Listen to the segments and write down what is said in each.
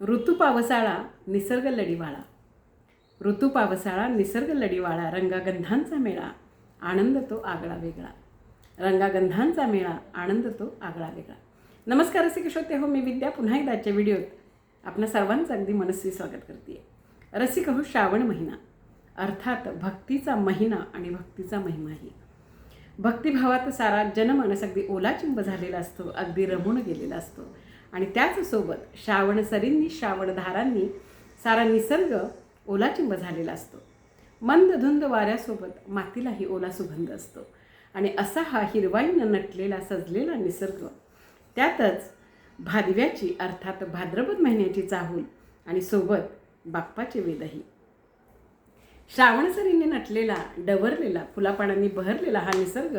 ऋतू पावसाळा निसर्ग लढीवाळा. ऋतू पावसाळा निसर्ग लढीवाळा रंगागंधांचा मेळा आनंद तो आगळा वेगळा. रंगागंधांचा मेळा आनंद तो आगळा वेगळा. नमस्कार रसिक हो मी विद्या. पुन्हा एकदा आजच्या व्हिडिओत आपण सर्वांचं अगदी मनस्वी स्वागत करते रसिक हो श्रावण महिना. अर्थात भक्तीचा महिना आणि भक्तीचा महिमाही भक्तिभावात सारा जनमानस अगदी ओलाचिंब झालेला असतो अगदी रमून गेलेला असतो. आणि त्याचसोबत श्रावण सरींनी श्रावणधारांनी सारा निसर्ग ओलाचिंब झालेला असतो. मंद धुंद वाऱ्यासोबत मातीलाही ओला सुगंध असतो. आणि असा हा हिरवाईनं नटलेला सजलेला निसर्ग त्यातच भादव्याची अर्थात भाद्रपद महिन्याची चाहूल आणि सोबत बाप्पाचे वेदही. श्रावणसरीने नटलेला डवरलेला फुलापानांनी बहरलेला हा निसर्ग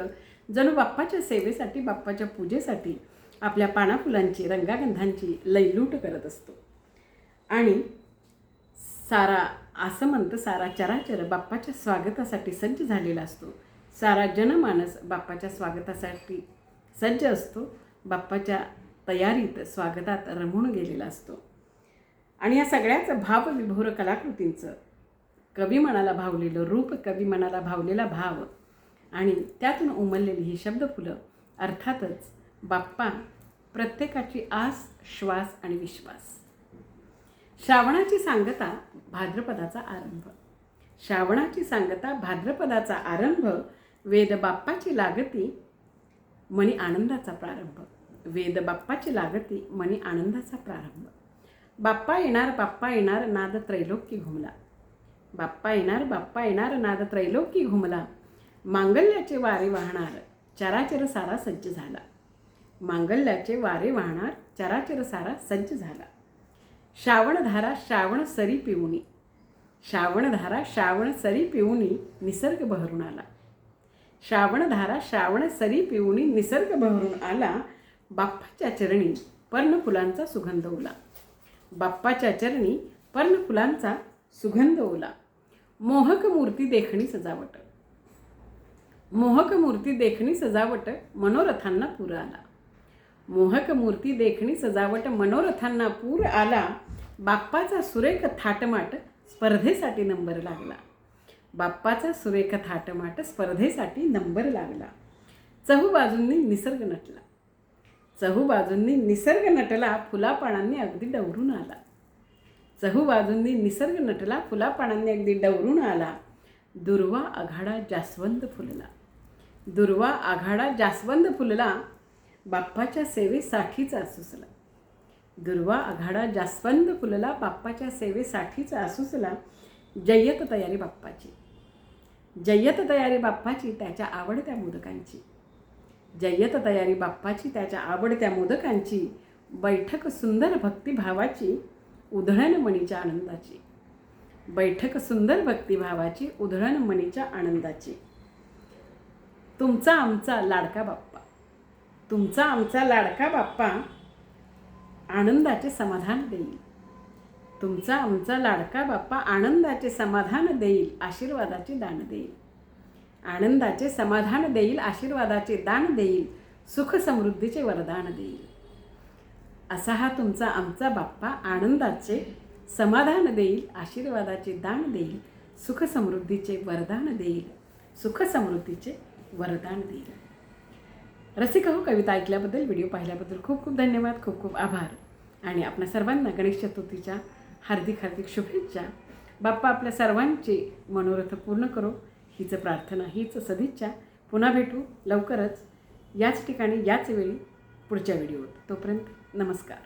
जणू बाप्पाच्या सेवेसाठी बाप्पाच्या पूजेसाठी आपल्या पानाफुलांची रंगागंधांची लयलूट करत असतो. आणि सारा आसमंत सारा चराचर बाप्पाच्या स्वागतासाठी सज्ज झालेला असतो. सारा जनमानस बाप्पाच्या स्वागतासाठी सज्ज असतो. बाप्पाच्या तयारीत स्वागतात रमून गेलेला असतो. आणि या सगळ्याच भावविभोर कलाकृतींचं कवी मनाला भावलेलं रूप कवी मनाला भावलेला भाव आणि त्यातून उमललेली ही शब्दफुलं अर्थातच बाप्पा प्रत्येकाची आस श्वास आणि विश्वास. श्रावणाची सांगता भाद्रपदाचा आरंभ. श्रावणाची सांगता भाद्रपदाचा आरंभ वेद बाप्पाची लागती मनी आनंदाचा प्रारंभ. वेद बाप्पाची लागती मनी आनंदाचा प्रारंभ. बाप्पा येणार बाप्पा येणार नाद त्रैलोक्य घुमला. बाप्पा येणार बाप्पा येणार नाद त्रैलोकी घुमला. मांगल्याचे वारे वाहणार चराचर सारा सज्ज झाला. मांगल्याचे वारे वाहणार चराचर सारा सज्ज झाला. श्रावणधारा श्रावण सरी पिऊनी. श्रावणधारा श्रावण सरी पिऊनी निसर्ग बहरून आला. श्रावणधारा श्रावण सरी पिवणी निसर्ग बहरून आला. बाप्पाच्या चरणी पर्णफुलांचा सुगंध ओला. बाप्पाच्या चरणी पर्णफुलांचा सुगंध ओला. मोहक मूर्ती देखणी सजावट. मोहक मूर्ती देखणी सजावट मनोरथांना पुरं आला. मोहक मूर्ती देखणी सजावट मनोरथांना पूर आला. बाप्पाचा सुरेख थाटमाट स्पर्धेसाठी नंबर लागला. बाप्पाचा सुरेख थाटमाट स्पर्धेसाठी नंबर लागला. चहूबाजूंनी निसर्ग नटला. चहूबाजूंनी निसर्ग नटला फुलापानांनी अगदी डवरून आला. चहूबाजूंनी निसर्ग नटला फुलापानांनी अगदी डवरून आला. दुर्वा आघाडा जास्वंद फुलला. दुर्वा आघाडा जास्वंद फुलला. बाप्पाच्या सेवेसाठीचा आसुसला. दुर्वा आघाडा जास्वंद फुलला बाप्पाच्या सेवेसाठीचा आसुसला. जय्यत तयारी बाप्पाची. जय्यत तयारी बाप्पाची त्याच्या आवडत्या मोदकांची. जय्यत तयारी बाप्पाची त्याच्या आवडत्या मोदकांची. बैठक सुंदर भक्तिभावाची उधळण मणीच्या आनंदाची. बैठक सुंदर भक्तिभावाची उधळण मणीच्या आनंदाची. तुमचा आमचा लाडका बाप्पा. तुमचा आमचा लाडका बाप्पा आनंदाचे समाधान देईल. तुमचा आमचा लाडका बाप्पा आनंदाचे समाधान देईल आशीर्वादाचे दान देईल. आनंदाचे समाधान देईल आशीर्वादाचे दान देईल सुख समृद्धीचे वरदान देईल. असा हा तुमचा आमचा बाप्पा आनंदाचे समाधान देईल आशीर्वादाचे दान देईल सुख समृद्धीचे वरदान देईल सुख समृद्धीचे वरदान देईल. रसिक हो कविता ऐकल्याबद्दल व्हिडिओ पाहिल्याबद्दल खूप खूप धन्यवाद खूप खूप आभार. आणि आपल्या सर्वांना गणेश चतुर्थीच्या हार्दिक हार्दिक शुभेच्छा. बाप्पा आपल्या सर्वांचे मनोरथ पूर्ण करो. हीच प्रार्थना हीच सदिच्छा. पुन्हा भेटू लवकरच. याच ठिकाणी याच वेळी पुढच्या व्हिडिओत. तोपर्यंत नमस्कार.